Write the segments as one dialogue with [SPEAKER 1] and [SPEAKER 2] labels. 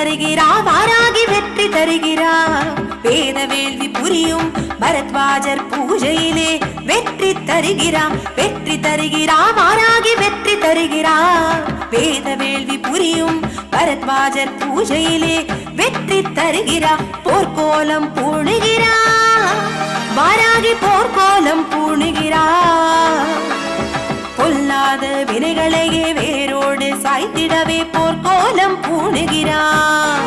[SPEAKER 1] தருகிறா வாராகி வெற்றி தருகிறா. வேத வேள்வி புரியும் பரத்வாஜர் பூஜையிலே வெற்றி தருகிறா வெற்றி தருகிறா வாராகி வெற்றி தருகிறா. வேத வேள்வி புரியும் பரத்வாஜர் பூஜையிலே வெற்றி தருகிறா. போர்க்கோலம் பூணுகிறா வாராகி போர்க்கோலம் பூணுகிறா. பொல்லாத வினைகளையே வேரோடு சாய்த்திடவே போர்க்கோலம் பூணுகிறான்.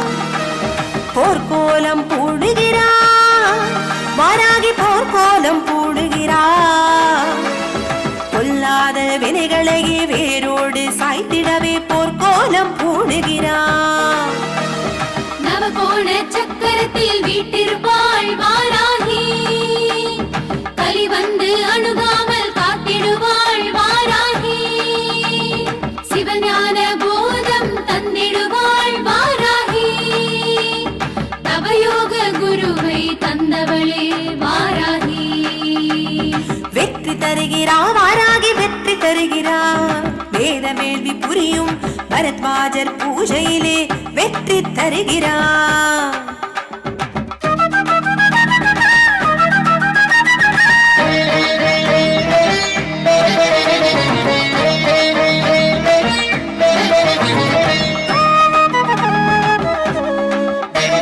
[SPEAKER 1] போர்க்கோலம் பூணுகிறான். வாராகி போர்க்கோலம் பூணுகிறான். கொல்லாத வினைகளையே வேரோடு சாய்த்திடவே போர்க்கோலம் பூணுகிறான்.
[SPEAKER 2] நவகோண சக்கரத்தில் தந்தவளே வாராகி.
[SPEAKER 1] வெற்றி தருகிறா வாராகி வெற்றி தருகிறா. வேத வேள்வி புரியும் பரத்வாஜர் பூஜையிலே வெற்றி தருகிறா.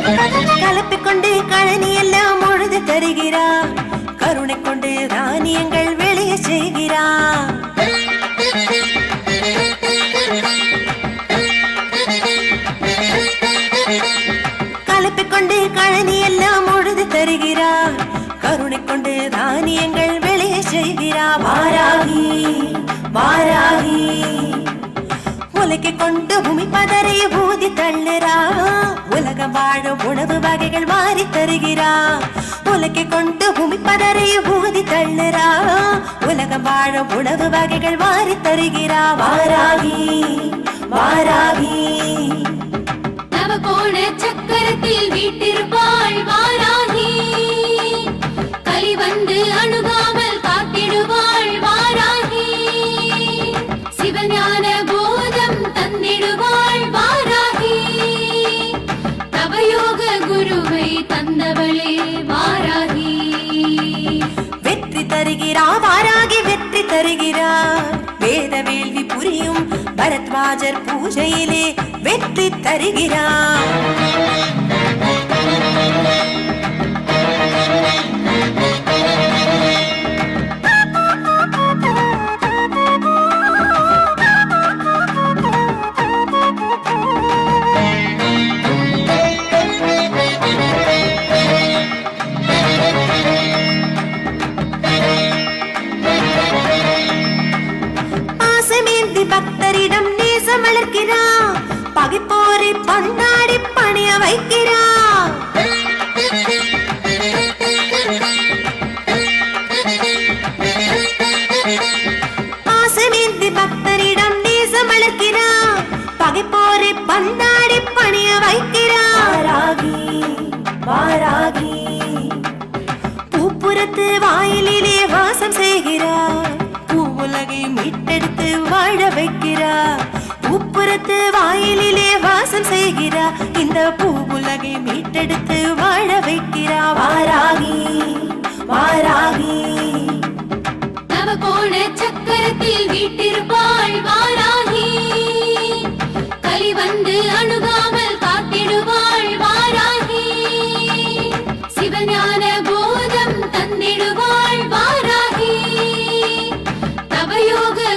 [SPEAKER 1] கலப்பிக் கொண்டு கழனி எல்லாம் முழுது தருகிறா கருணை கொண்டு தானியங்கள் வெளியே செய்கிறா கலப்பிக் கழனி எல்லாம் முழுது தருகிறா கருணை கொண்டு தானியங்கள் வெளியே செய்கிறா வாராகி வாராகி. உலகை கொண்டு பூமி பதறை ஊதி வாழும் உணவு வகைகள் மாறி தருகிறா. உலகை கொண்டு பூமி பதறை ஊதி தள்ளுறா. உலகம் வாழும் உணவு வகைகள் மாறி தருகிறா. வாராகி வாராகி.
[SPEAKER 2] நவகோண சக்கரத்தில் வீட்டிருப்பாள்
[SPEAKER 1] தருகிறா வாராகி வெற்றி தருகிறா வேத வேள்வி புரியும் பரத்வாஜர் பூஜையிலே வெற்றி தருகிறா வாராகி. பூப்புறத்து வாயிலே வாசம் செய்கிறார். பூவுலகை மீட்டெடுத்து வாழ வைக்கிறார். பூப்புறத்து வாயிலே வாசம் செய்கிறார். இந்த பூவுலகை மீட்டெடுத்து வாழ வைக்கிறார். வாராகி வாராகி.
[SPEAKER 2] நவகோண சக்கரத்தில் வீட்டிருப்பார்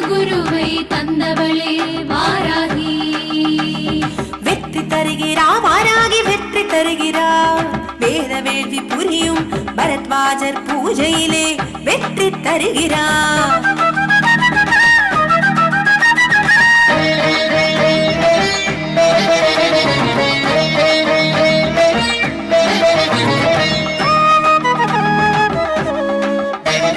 [SPEAKER 2] குருவை தந்தவளே வாராகி.
[SPEAKER 1] வெற்றி தருகிறா வாராகி வெற்றி தருகிறா. வேத வேள்வி புரியும் பரத்வாஜர் பூஜையிலே வெற்றி தருகிறா.